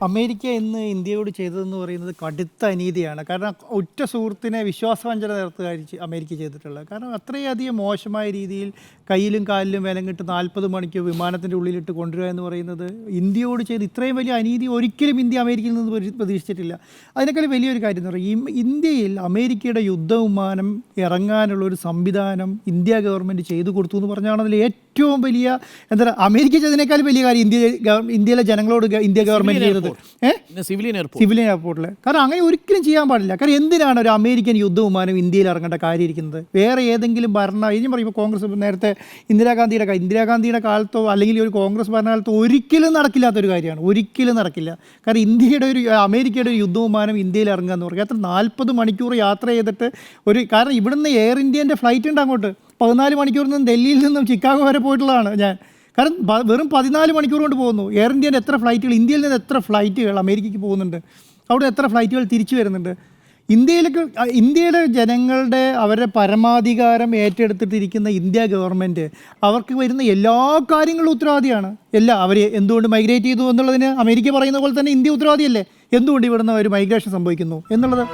America ഇന്ന് ഇന്ത്യയോട് ചെയ്തതെന്ന് പറയുന്നത് കടുത്ത അനീതിയാണ്. കാരണം ഒറ്റ സുഹൃത്തിനെ വിശ്വാസവഞ്ചന നടത്തുകയായിരിക്കും അമേരിക്ക ചെയ്തിട്ടുള്ളത്. കാരണം അത്രയധികം മോശമായ രീതിയിൽ കയ്യിലും കാലിലും വിലം കിട്ടുന്ന നാൽപ്പത് മണിക്ക് വിമാനത്തിന്റെ ഉള്ളിലിട്ട് കൊണ്ടുവരിക എന്ന് പറയുന്നത് ഇന്ത്യയോട് ചെയ്ത് ഇത്രയും വലിയ അനീതി ഒരിക്കലും ഇന്ത്യ അമേരിക്കയിൽ നിന്ന് പ്രതി- പ്രതീക്ഷിച്ചിട്ടില്ല. അതിനേക്കാൾ വലിയൊരു കാര്യം എന്ന് പറയും ഇന്ത്യയിൽ അമേരിക്കയുടെ യുദ്ധവിമാനം ഇറങ്ങാനുള്ള ഒരു സംവിധാനം ഇന്ത്യ ഗവൺമെന്റ് ചെയ്തു കൊടുത്തു എന്ന് പറഞ്ഞാണ് അതിൽ ഏറ്റവും വലിയ എന്താ പറയുക അമേരിക്ക ചെയ്തതിനേക്കാൾ വലിയ കാര്യം ഇന്ത്യ ഇന്ത്യയിലെ ജനങ്ങളോട് ഇന്ത്യ ഗവൺമെന്റ് ചെയ്തത്. സിവിൽ സിവിലിയൻ എയർപോർട്ട് സിവിലിയൻ എയർപോർട്ടിൽ കാരണം അങ്ങനെ ഒരിക്കലും ചെയ്യാൻ പാടില്ല. കാരണം എന്തിനാണ് ഒരു അമേരിക്കൻ യുദ്ധവിമാനം ഇന്ത്യയിൽ ഇറങ്ങേണ്ട കാര്യം ഇരിക്കുന്നത് വേറെ ഏതെങ്കിലും ഭരണ ഇനി പറയുമ്പോൾ കോൺഗ്രസ് നേരത്തെ ഇന്ദിരാഗാന്ധിയുടെ ഇന്ദിരാഗാന്ധിയുടെ കാലത്തോ അല്ലെങ്കിൽ ഒരു കോൺഗ്രസ് ഭരണകാലത്തോ ഒരിക്കലും നടക്കില്ലാത്ത ഒരു കാര്യമാണ്. ഒരിക്കലും നടക്കില്ല. കാരണം ഇന്ത്യയുടെ ഒരു അമേരിക്കയുടെ ഒരു യുദ്ധവിമാനം ഇന്ത്യയിൽ ഇറങ്ങുക എന്ന് പറയുക അത്ര നാൽപ്പത് മണിക്കൂർ യാത്ര ചെയ്തിട്ട് ഒരു കാരണം ഇവിടുന്ന് എയർ ഇന്ത്യന്റെ ഫ്ലൈറ്റ് ഉണ്ട് അങ്ങോട്ട്. പതിനാല് മണിക്കൂർ നിന്നും ഡൽഹിയിൽ നിന്നും ചിക്കാഗോ വരെ പോയിട്ടുള്ളതാണ് ഞാൻ. കാരണം വെറും പതിനാല് മണിക്കൂർ കൊണ്ട് പോകുന്നു. എയർ ഇന്ത്യന്റെ എത്ര ഫ്ലൈറ്റുകൾ ഇന്ത്യയിൽ നിന്ന് എത്ര ഫ്ലൈറ്റുകൾ അമേരിക്കയ്ക്ക് പോകുന്നുണ്ട്. അവിടെ എത്ര ഫ്ലൈറ്റുകൾ തിരിച്ചു വരുന്നുണ്ട്. ഇന്ത്യയിലേക്ക് ഇന്ത്യയിലെ ജനങ്ങളുടെ അവരുടെ പരമാധികാരം ഏറ്റെടുത്തിട്ടിരിക്കുന്ന ഇന്ത്യ ഗവൺമെന്റ് അവർക്ക് വരുന്ന എല്ലാ കാര്യങ്ങളും ഉത്തരവാദിയാണ്. എല്ലാ അവർ എന്തുകൊണ്ട് മൈഗ്രേറ്റ് ചെയ്തു എന്നുള്ളതിന് അമേരിക്ക പറയുന്ന പോലെ തന്നെ ഇന്ത്യ ഉത്തരവാദിയല്ലേ? എന്തുകൊണ്ട് ഇവിടുന്ന് ഒരു മൈഗ്രേഷൻ സംഭവിക്കുന്നു എന്നുള്ളത്